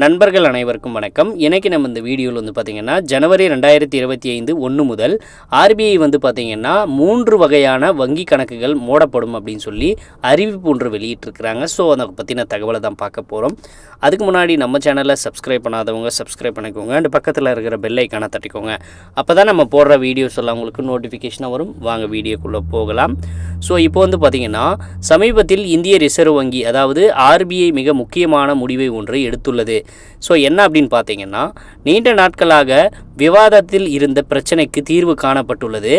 நண்பர்கள் அனைவருக்கும் வணக்கம். இன்றைக்கி நம்ம இந்த வீடியோவில் வந்து பார்த்திங்கன்னா ஜனவரி ரெண்டாயிரத்தி இருபத்தி ஐந்து ஒன்று முதல் ஆர்பிஐ வந்து பார்த்திங்கன்னா மூன்று வகையான வங்கி கணக்குகள் மூடப்படும் அப்படின்னு சொல்லி அறிவிப்பு ஒன்று வெளியிட்டிருக்கிறாங்க. ஸோ அதை பற்றின தகவலை தான் பார்க்க போகிறோம் அதுக்கு முன்னாடி நம்ம சேனலை சப்ஸ்கிரைப் பண்ணாதவங்க சப்ஸ்கிரைப் பண்ணிக்கோங்க. அண்ட் பக்கத்தில் இருக்கிற பெல் ஐக்கானை தட்டிக்கோங்க. அப்போ தான் நம்ம போடுற வீடியோஸ் எல்லாம் உங்களுக்கு நோட்டிஃபிகேஷனாக வரும். வாங்க வீடியோக்குள்ளே போகலாம். ஸோ இப்போ வந்து பார்த்திங்கன்னா சமீபத்தில் இந்திய ரிசர்வ் வங்கி அதாவது ஆர்பிஐ மிக முக்கியமான முடிவை ஒன்று எடுத்துள்ளது. ஸோ என்ன அப்படின்னு பார்த்தீங்கன்னா நீண்ட நாட்களாக விவாதத்தில் இருந்த பிரச்சனைக்கு தீர்வு காணப்பட்டுள்ளது.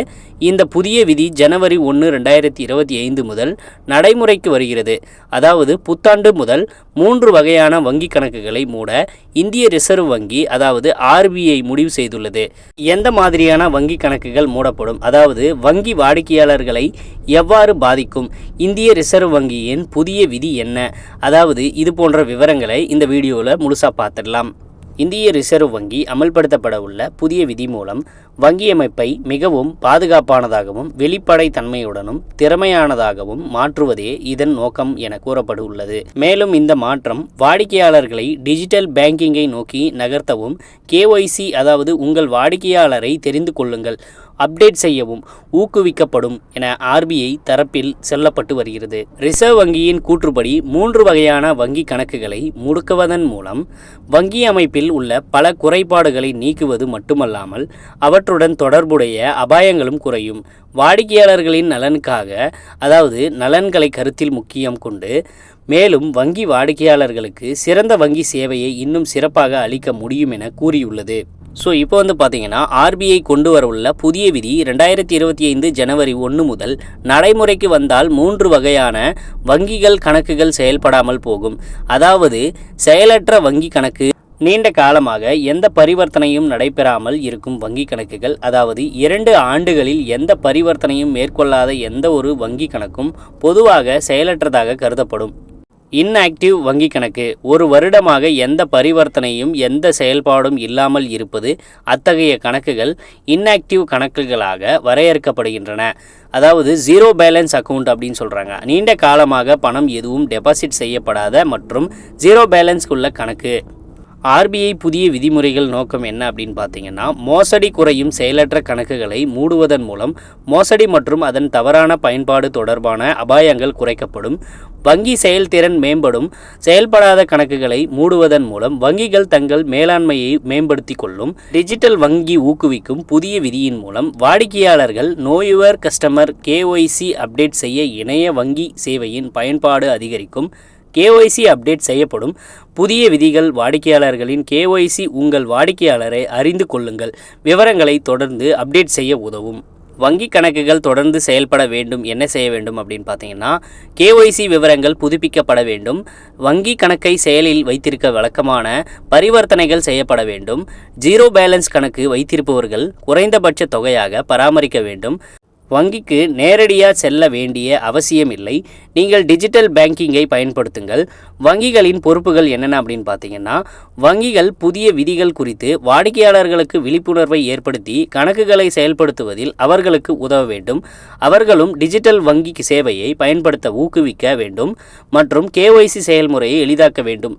இந்த புதிய விதி ஜனவரி ஒன்று ரெண்டாயிரத்தி இருபத்தி ஐந்து முதல் நடைமுறைக்கு வருகிறது. அதாவது புத்தாண்டு முதல் மூன்று வகையான வங்கி கணக்குகளை மூட இந்திய ரிசர்வ் வங்கி அதாவது ஆர்பிஐ முடிவு செய்துள்ளது. எந்த மாதிரியான வங்கி கணக்குகள் மூடப்படும்? அதாவது வங்கி வாடிக்கையாளர்களை எவ்வாறு பாதிக்கும்? இந்திய ரிசர்வ் வங்கியின் புதிய விதி என்ன? அதாவது இது போன்ற விவரங்களை இந்த வீடியோவில் முழுசாக பார்த்துடலாம். இந்திய ரிசர்வ் வங்கி அமல்படுத்தப்பட உள்ள புதிய விதி மூலம் வங்கி அமைப்பை மிகவும் பாதுகாப்பானதாகவும் வெளிப்படை தன்மையுடனும் திறமையானதாகவும் மாற்றுவதே இதன் நோக்கம் என கூறப்பட்டுள்ளது. மேலும் இந்த மாற்றம் வாடிக்கையாளர்களை டிஜிட்டல் பேங்கிங்கை நோக்கி நகர்த்தவும் கேஒய்சி அதாவது உங்கள் வாடிக்கையாளரை தெரிந்து கொள்ளுங்கள். அப்டேட் செய்யவும் ஊக்குவிக்கப்படும் என ஆர்பிஐ தரப்பில் சொல்லப்பட்டு வருகிறது. ரிசர்வ் வங்கியின் கூற்றுப்படி மூன்று வகையான வங்கி கணக்குகளை முடுக்குவதன் மூலம் வங்கி அமைப்பில் உள்ள பல குறைபாடுகளை நீக்குவது மட்டுமல்லாமல் அவற்றுடன் தொடர்புடைய அபாயங்களும் குறையும். வாடிக்கையாளர்களின் நலனுக்காக அதாவது நலன்களை கருத்தில் முக்கியம் கொண்டு மேலும் வங்கி வாடிக்கையாளர்களுக்கு சிறந்த வங்கி சேவையை இன்னும் சிறப்பாக அளிக்க முடியும் என கூறியுள்ளது. ஸோ இப்போ வந்து பார்த்தீங்கன்னா ஆர்பிஐ கொண்டு வரவுள்ள புதிய விதி ரெண்டாயிரத்தி இருபத்தி ஐந்து ஜனவரி ஒன்று முதல் நடைமுறைக்கு வந்தால் மூன்று வகையான வங்கிகள் கணக்குகள் செயல்படாமல் போகும். அதாவது செயலற்ற வங்கி கணக்கு நீண்ட காலமாக எந்த பரிவர்த்தனையும் நடைபெறாமல் இருக்கும் வங்கி கணக்குகள் அதாவது இரண்டு ஆண்டுகளில் எந்த பரிவர்த்தனையும் மேற்கொள்ளாத எந்த ஒரு வங்கி கணக்கும் பொதுவாக செயலற்றதாக கருதப்படும். இன்ஆக்டிவ் வங்கி கணக்கு. ஒரு வருடமாக எந்த பரிவர்த்தனையும் எந்த செயல்பாடும் இல்லாமல் இருப்பது அத்தகைய கணக்குகள் இன்ஆக்டிவ் கணக்குகளாக வரையறுக்கப்படுகின்றன. அதாவது ஜீரோ பேலன்ஸ் அக்கவுண்ட் அப்படின்னு சொல்கிறாங்க நீண்ட காலமாக பணம் எதுவும் டெபாசிட் செய்யப்படாத மற்றும் ஜீரோ பேலன்ஸ்க்குள்ள கணக்கு. ஆர்பிஐ புதிய விதிமுறைகள் நோக்கம் என்ன அப்படின்னு பார்த்தீங்கன்னா மோசடி குறையும் செயலற்ற கணக்குகளை மூடுவதன் மூலம் மோசடி மற்றும் அதன் தவறான பயன்பாடு தொடர்பான அபாயங்கள் குறைக்கப்படும். வங்கி செயல்திறன் மேம்படும். செயல்படாத கணக்குகளை மூடுவதன் மூலம் வங்கிகள் தங்கள் மேலாண்மையை மேம்படுத்தி கொள்ளும். டிஜிட்டல் வங்கி ஊக்குவிக்கும் புதிய விதியின் மூலம் வாடிக்கையாளர்கள் நோயுவர் கஸ்டமர் கேஒய்சி அப்டேட் செய்ய இணைய வங்கி சேவையின் பயன்பாடு அதிகரிக்கும். கேஒய்சி அப்டேட் செய்யப்படும். புதிய விதிகள் வாடிக்கையாளர்களின் கேஒய்சி உங்கள் வாடிக்கையாளரை அறிந்து கொள்ளுங்கள். விவரங்களை தொடர்ந்து அப்டேட் செய்ய உதவும். வங்கி கணக்குகள் தொடர்ந்து செயல்பட வேண்டும். என்ன செய்ய வேண்டும் அப்படின்னு பார்த்தீங்கன்னா கேஒய்சி விவரங்கள் புதுப்பிக்கப்பட வேண்டும். வங்கி கணக்கை செயலில் வைத்திருக்க வழக்கமான பரிவர்த்தனைகள் செய்யப்பட வேண்டும். ஜீரோ பேலன்ஸ் கணக்கு வைத்திருப்பவர்கள் குறைந்தபட்ச தொகையாக பராமரிக்க வேண்டும். வங்கிக்கு நேரடியாக செல்ல வேண்டிய அவசியமில்லை. நீங்கள் டிஜிட்டல் பேங்கிங்கை பயன்படுத்துங்கள். வங்கிகளின் பொறுப்புகள் என்னென்ன அப்படின்னு பார்த்தீங்கன்னா வங்கிகள் புதிய விதிகள் குறித்து வாடிக்கையாளர்களுக்கு விழிப்புணர்வை ஏற்படுத்தி கணக்குகளை செயல்படுத்துவதில் அவர்களுக்கு உதவ வேண்டும். அவர்களும் டிஜிட்டல் வங்கி சேவையை பயன்படுத்த ஊக்குவிக்க வேண்டும் மற்றும் கேஒய்சி செயல்முறையை எளிதாக்க வேண்டும்.